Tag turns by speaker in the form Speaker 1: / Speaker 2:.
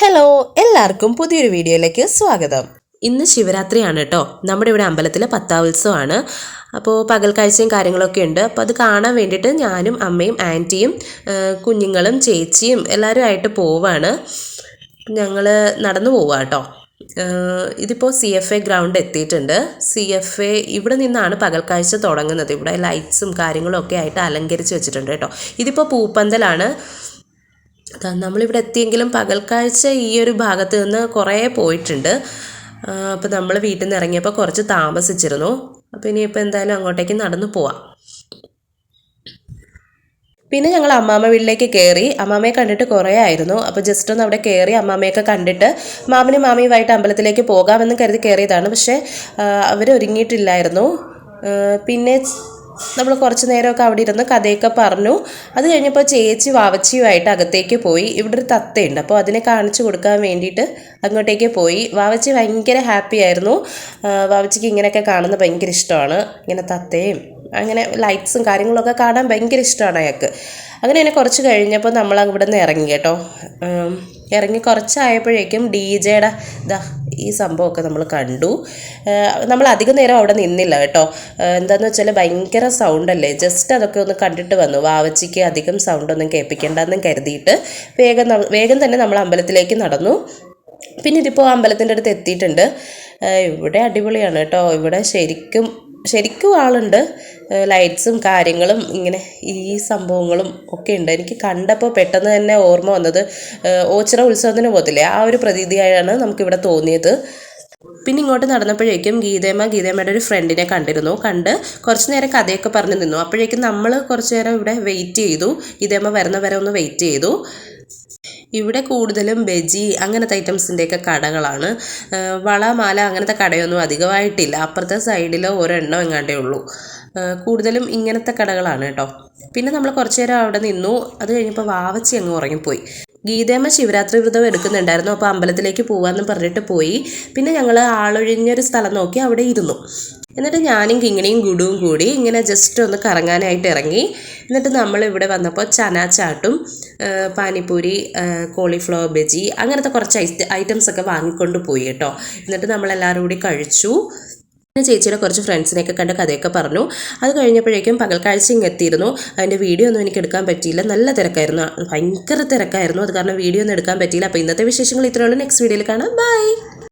Speaker 1: Hello എല്ലാവർക്കും പുതിയൊരു വീഡിയോയിലേക്ക് സ്വാഗതം. ഇന്ന് ശിവരാത്രിയാണ് കേട്ടോ. നമ്മുടെ ഇവിടെ അമ്പലത്തിലെ പത്താവുത്സവമാണ് അപ്പോൾ പകൽ കാഴ്ചയും കാര്യങ്ങളൊക്കെ ഉണ്ട്. അപ്പോൾ അത് കാണാൻ വേണ്ടിയിട്ട് ഞാനും അമ്മയും ആന്റിയും കുഞ്ഞുങ്ങളും ചേച്ചിയും എല്ലാവരും ആയിട്ട് പോവാണ്. ഞങ്ങൾ നടന്നു പോവുക കേട്ടോ. ഇതിപ്പോൾ സി എഫ് എ ഗ്രൗണ്ട് എത്തിയിട്ടുണ്ട്. സി എഫ് എ ഇവിടെ നിന്നാണ് പകൽ കാഴ്ച തുടങ്ങുന്നത്. ഇവിടെ ലൈറ്റ്സും കാര്യങ്ങളും ഒക്കെ ആയിട്ട് അലങ്കരിച്ച് വെച്ചിട്ടുണ്ട് കേട്ടോ. ഇതിപ്പോൾ പൂപ്പന്തലാണ്. നമ്മളിവിടെ എത്തിയെങ്കിലും പകൽക്കാഴ്ച ഈ ഒരു ഭാഗത്ത് നിന്ന് കുറേ പോയിട്ടുണ്ട്. അപ്പോൾ നമ്മൾ വീട്ടിൽ നിന്ന് ഇറങ്ങിയപ്പോൾ കുറച്ച് താമസിച്ചിരുന്നു. അപ്പോൾ ഇനിയിപ്പോൾ എന്തായാലും അങ്ങോട്ടേക്ക് നടന്നു പോവാം. പിന്നെ ഞങ്ങൾ അമ്മാമ്മ വീട്ടിലേക്ക് കയറി അമ്മാമ്മയെ കണ്ടിട്ട് കുറേ ആയിരുന്നു. അപ്പോൾ ജസ്റ്റ് ഒന്ന് അവിടെ കയറി അമ്മാമ്മയൊക്കെ കണ്ടിട്ട് മാമനും മാമിയുമായിട്ട് അമ്പലത്തിലേക്ക് പോകാമെന്ന് കരുതി കയറിയതാണ് പക്ഷേ അവർ ഒരുങ്ങിയിട്ടില്ലായിരുന്നു പിന്നെ നമ്മൾ കുറച്ച് നേരമൊക്കെ അവിടെ ഇരുന്ന് കഥയൊക്കെ പറഞ്ഞു. അത് കഴിഞ്ഞപ്പോൾ ചേച്ചി വാവച്ചിയുമായിട്ട് അകത്തേക്ക് പോയി. ഇവിടെ ഒരു തത്തയുണ്ട്. അപ്പോൾ അതിനെ കാണിച്ചു കൊടുക്കാൻ വേണ്ടിയിട്ട് അങ്ങോട്ടേക്ക് പോയി. വാവച്ചി ഭയങ്കര ഹാപ്പി ആയിരുന്നു. വാവച്ചിക്ക് ഇങ്ങനെയൊക്കെ കാണുന്നത് ഭയങ്കര ഇഷ്ടമാണ്. ഇങ്ങനെ തത്തയും അങ്ങനെ ലൈറ്റ്സും കാര്യങ്ങളൊക്കെ കാണാൻ ഭയങ്കര ഇഷ്ടമാണ് അയാൾക്ക്. അങ്ങനെ തന്നെ കുറച്ച് കഴിഞ്ഞപ്പോൾ നമ്മൾ അവിടെ നിന്ന് ഇറങ്ങി കേട്ടോ. ഇറങ്ങി കുറച്ചായപ്പോഴേക്കും ഡി ജെയുടെ ഇതാ ഈ സംഭവമൊക്കെ നമ്മൾ കണ്ടു. നമ്മൾ അധികം നേരം അവിടെ നിന്നില്ല കേട്ടോ. എന്താന്ന് വെച്ചാൽ ഭയങ്കര സൗണ്ടല്ലേ ജസ്റ്റ് അതൊക്കെ ഒന്ന് കണ്ടിട്ട് വന്നു. വാവച്ചിക്ക് അധികം സൗണ്ടൊന്നും കേൾപ്പിക്കേണ്ടെന്നും കരുതിയിട്ട് വേഗം വേഗം തന്നെ നമ്മൾ അമ്പലത്തിലേക്ക് നടന്നു. പിന്നെ ഇതിപ്പോൾ അമ്പലത്തിന്റെ അടുത്ത് എത്തിയിട്ടുണ്ട്. ഇവിടെ അടിപൊളിയാണ് കേട്ടോ. ഇവിടെ ശരിക്കും ശരിക്കും ആളുണ്ട് ലൈറ്റ്സും കാര്യങ്ങളും ഇങ്ങനെ ഈ സംഭവങ്ങളും ഒക്കെ ഉണ്ട്. എനിക്ക് കണ്ടപ്പോൾ പെട്ടെന്ന് തന്നെ ഓർമ്മ വന്നത് ഓച്ചിറ ഉത്സവത്തിന് പോകത്തില്ലേ? ആ ഒരു പ്രതീതിയായാണ് നമുക്കിവിടെ തോന്നിയത്. പിന്നെ ഇങ്ങോട്ട് നടന്നപ്പോഴേക്കും ഗീതേമ്മ ഗീതേമ്മയുടെ ഒരു ഫ്രണ്ടിനെ കണ്ടിരുന്നു. കണ്ട് കുറച്ച് നേരം കഥയൊക്കെ പറഞ്ഞു നിന്നു. അപ്പോഴേക്കും നമ്മൾ കുറച്ച് നേരം ഇവിടെ വെയിറ്റ് ചെയ്തു. ഗീതേമ്മ വരുന്ന വരെ ഒന്ന് വെയിറ്റ് ചെയ്തു. ഇവിടെ കൂടുതലും ബജി അങ്ങനത്തെ ഐറ്റംസിന്റെയൊക്കെ കടകളാണ്. വള മാല അങ്ങനത്തെ കടയൊന്നും അധികമായിട്ടില്ല. അപ്പുറത്തെ സൈഡിൽ ഒരെണ്ണം എങ്ങാണ്ടേ ഉള്ളൂ. കൂടുതലും ഇങ്ങനത്തെ കടകളാണ് കേട്ടോ. പിന്നെ നമ്മൾ കുറച്ച് നേരം അവിടെ നിന്നു. അത് കഴിഞ്ഞപ്പോൾ വാവച്ചി അങ്ങ് ഉറങ്ങിപ്പോയി. ഗീതേമ്മ ശിവരാത്രി വ്രതം എടുക്കുന്നുണ്ടായിരുന്നു. അപ്പോൾ അമ്പലത്തിലേക്ക് പോകാമെന്ന് പറഞ്ഞിട്ട് പോയി. പിന്നെ ഞങ്ങൾ ആളൊഴിഞ്ഞൊരു സ്ഥലം നോക്കി അവിടെ ഇരുന്നു. എന്നിട്ട് ഞാനും കിങ്ങിണിയും ഗുഡുവും കൂടി ഇങ്ങനെ ജസ്റ്റ് ഒന്ന് കറങ്ങാനായിട്ട് ഇറങ്ങി. എന്നിട്ട് നമ്മൾ ഇവിടെ വന്നപ്പോൾ ചന ചാട്ടും പാനിപ്പൂരി കോളിഫ്ലവർ ബജി അങ്ങനത്തെ കുറച്ച് ഐറ്റംസ് ഒക്കെ വാങ്ങിക്കൊണ്ട് പോയി കേട്ടോ. എന്നിട്ട് നമ്മളെല്ലാവരും കൂടി കഴിച്ചു. പിന്നെ ചേച്ചിയുടെ കുറച്ച് ഫ്രണ്ട്സിനെയൊക്കെ കണ്ട് കഥയൊക്കെ പറഞ്ഞു. അത് കഴിഞ്ഞപ്പോഴേക്കും പകൽക്കാഴ്ച ഇങ്ങ് എത്തിയിരുന്നു അതിന്റെ വീഡിയോ ഒന്നും എനിക്ക് എടുക്കാൻ പറ്റിയില്ല. നല്ല തിരക്കായിരുന്നു. ഭയങ്കര തിരക്കായിരുന്നു. അത് കാരണം വീഡിയോ ഒന്നും എടുക്കാൻ പറ്റിയില്ല. അപ്പോൾ ഇന്നത്തെ വിശേഷങ്ങൾ ഇത്രയുള്ളൂ നെക്സ്റ്റ് വീഡിയോയിൽ കാണാം. ബൈ